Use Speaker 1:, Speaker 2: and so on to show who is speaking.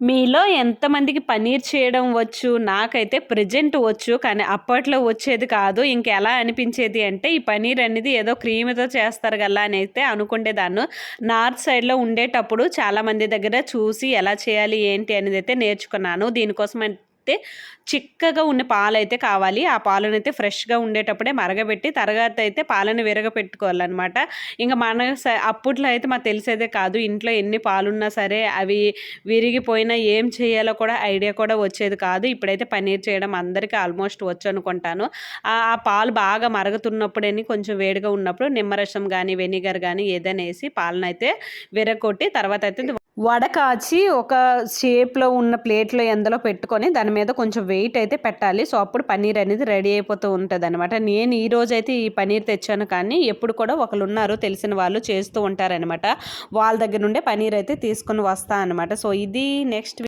Speaker 1: మీలో ఎంతమందికి పనీర్ చేయడం వచ్చు? నాకైతే ప్రజెంట్ వచ్చు కానీ అప్పట్లో వచ్చేది కాదు. ఇంకెలా అనిపించేది అంటే ఈ పనీర్ అనేది ఏదో క్రీమ్తో చేస్తారు కదా అని అయితే అనుకుండేదాన్ని. నార్త్ సైడ్లో ఉండేటప్పుడు చాలామంది దగ్గర చూసి ఎలా చేయాలి ఏంటి అనేది అయితే నేర్చుకున్నాను. దీనికోసం అయితే చిక్కగా ఉన్న పాలు అయితే కావాలి. ఆ పాలను అయితే ఫ్రెష్గా ఉండేటప్పుడే మరగబెట్టి తర్వాత అయితే పాలను విరగపెట్టుకోవాలన్నమాట. ఇంకా మన అప్పట్లో అయితే మాకు తెలిసేదే కాదు. ఇంట్లో ఎన్ని పాలున్నా సరే అవి విరిగిపోయినా ఏం చేయాలో కూడా ఐడియా కూడా వచ్చేది కాదు. ఇప్పుడైతే పన్నీర్ చేయడం అందరికీ ఆల్మోస్ట్ వచ్చు అనుకుంటాను. ఆ పాలు బాగా మరుగుతున్నప్పుడని కొంచెం వేడిగా ఉన్నప్పుడు నిమ్మరసం కానీ వెనిగర్ కానీ ఏదైనా వేసి పాలను అయితే విరగొట్టి తర్వాత అయితే వడకాచి ఒక షేప్లో ఉన్న ప్లేట్లో ఎందులో పెట్టుకొని దాని మీద కొంచెం వెయిట్ అయితే పెట్టాలి. సో అప్పుడు పన్నీర్ అనేది రెడీ అయిపోతూ ఉంటుంది అనమాట నేను ఈ రోజు అయితే ఈ పన్నీర్ తెచ్చాను కానీ ఎప్పుడు కూడా ఒకరు ఉన్నారు తెలిసిన వాళ్ళు చేస్తూ ఉంటారనమాట వాళ్ళ దగ్గర నుండే పన్నీర్ అయితే తీసుకొని వస్తా అనమాట సో ఇది నెక్స్ట్